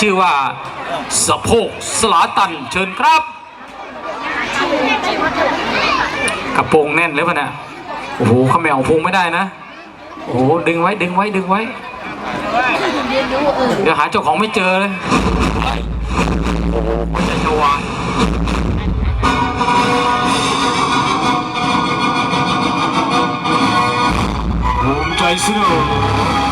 ชื่อว่าสะโพกสลาตันเชิญครับ กระโปรงแน่นเลยป่ะเนี่ยโอ้โหขมวพุงไม่ได้นะ โอ้โหดึงไว้ดึงไว้ดึงไว้ เดี๋ยวหาเจ้าของไม่เจอเลยโอ้โหมันจะชวานภูมิใจเสนอ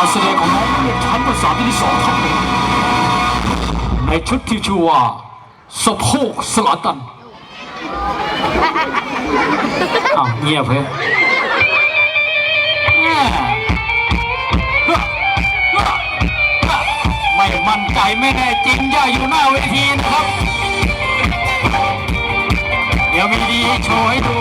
การแสดงของน้องเป็นชั้นภาษาที่สองครับในชุดที่ชื่อว่าสะโพกสลาตันอ้าวเงียบเลยแม่ไม่มั่นใจไม่แน่จริงย่าอยู่หน้าเวทีนะครับ เดี๋ยวมีดีโชว์ให้ดู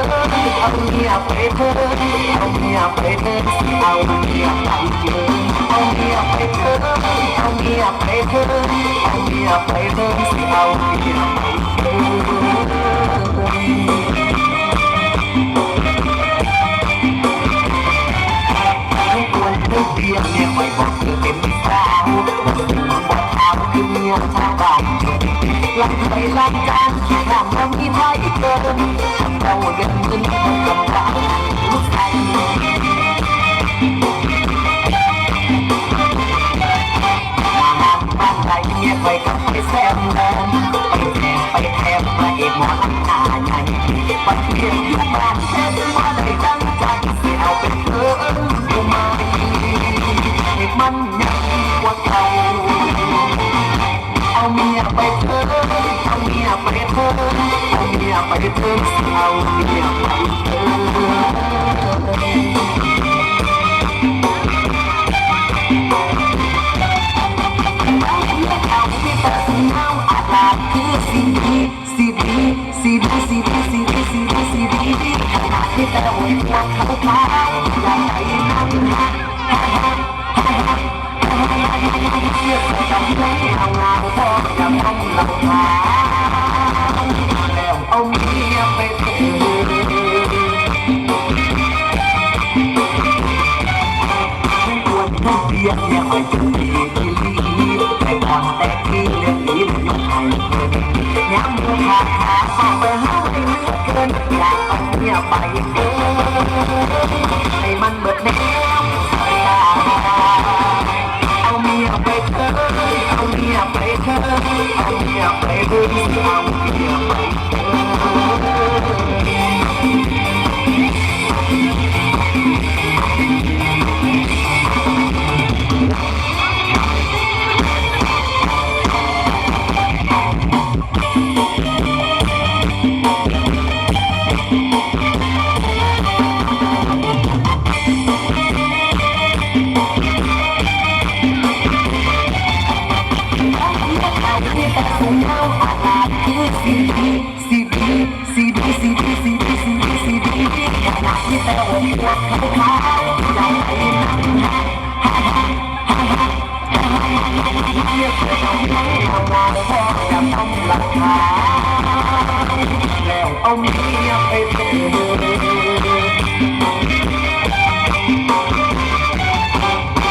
เอาเมียไปเถิดเอาเมียไปเถิดเอาเมียไปเถิดเอาเมียไปเถิดเอาเมียไปเถิดเอาเมียไปเถิดเอาเมียไปเถิดให้ควรให้เพียงเนี่ยไม่บอกเธอเป็นสาวบอกสาวคือเมียชาวบ้านลังไปลังจานคิดทำเรามีไทยเกิน เราเดินเงินกับเราลูกชายมาบ้านไหนเนี่ยไปกับไปแซมแดนไปแทบไปแทบพระเอกหมอลำหน้าใหญ่ปัดเพียงอยู่บ้านแค่มาได้ตั้งใจเสียเอาเป็นเธอกูมาให้มันยังกว่าเก่าเอาเมียไปเถิดเอาเมียไปเถิดเอยากไปเพิ่มเอาอยากไปเพิ่มซีดีซีดีซีดีซีดีซีดีดีขณะที่แต่หัวเราเขาเมาอยากไปนั่งนะเรียกจำไม่เอาเราพอจำต้องเราพา Thank you. เอาเมียไปเถิด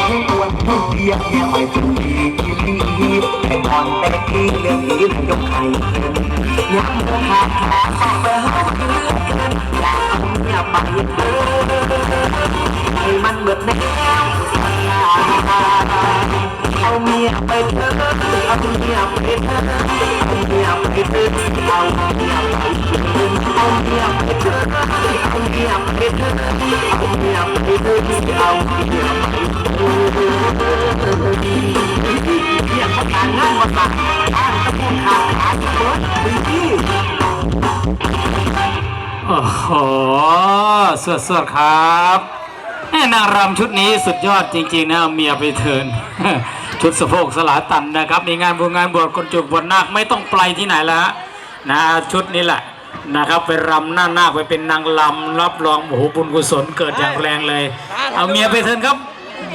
ไม่ควรพูดเพียงเนี่ยไม่เป็นดีที่รีบแต่ก่อนแต่เรื่องนี้มันยกให้เกินยังโมขาดขาเข้าไปหาเกินเกินอยากเอาเนี่ยไป โอ้โหสวดสวดครับแม่นางรำชุดนี้สุดยอดจริง ๆ นะเมียไปเทิน ชุดสะโพกสลาตันนะครับ มีงานบุญงานบวชคนจุกบวชนาคไม่ต้องไปที่ไหนแล้วนะชุดนี้แหละนะครับไปรำหน้านาคไปเป็นนางลำรับรองโอ้โหบุญกุศลเกิดอย่างแรงเลย เอาเมียไปเถินครับ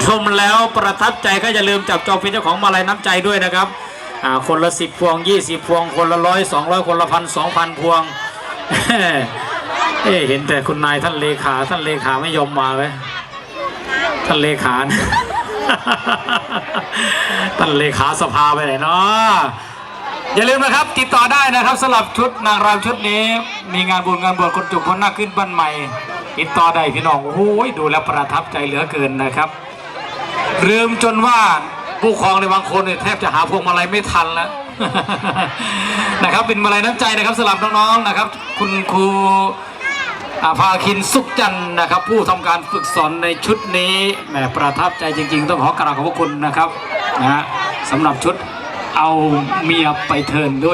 ชมแล้วประทับใจก็อย่าลืมจับจองเป็นเจ้าของมาลัยน้ำใจด้วยนะครับคนละสิบพวงยี่สิบพวง คนละร้อยสองร้อยคนละพันสองพันพวงเอ๊เห็นแต่คุณนายท่านเลขาท่านเลขาไม่ยอมมาเลยท่านเลขานะ ท่านเลขาสภาไปไหนเนาะอย่าลืมนะครับติดต่อได้นะครับสำหรับชุดนางรำชุดนี้ มีงานบุญงานบวชคนจุกคนหน้าขึ้นบ้านใหม่ติดต่อได้พี่น้องโอ้โหดูแล้วประทับใจเหลือเกินนะครับลืมจนว่าผู้ครองในบางคนเนี่ยแทบจะหาพวงมาลัยไม่ทันแล้วนะครับเป็นมาลัยน้ำใจนะครับสำหรับน้องๆนะครับ คุณครู ภาคินสุขจันทร์นะครับ ผู้ทำการฝึกสอนในชุดนี้แหมประทับใจจริง ๆ ต้องขอกราบขอบพระคุณนะครับนะฮะสำหรับชุดเอาเมียไปเทินด้วย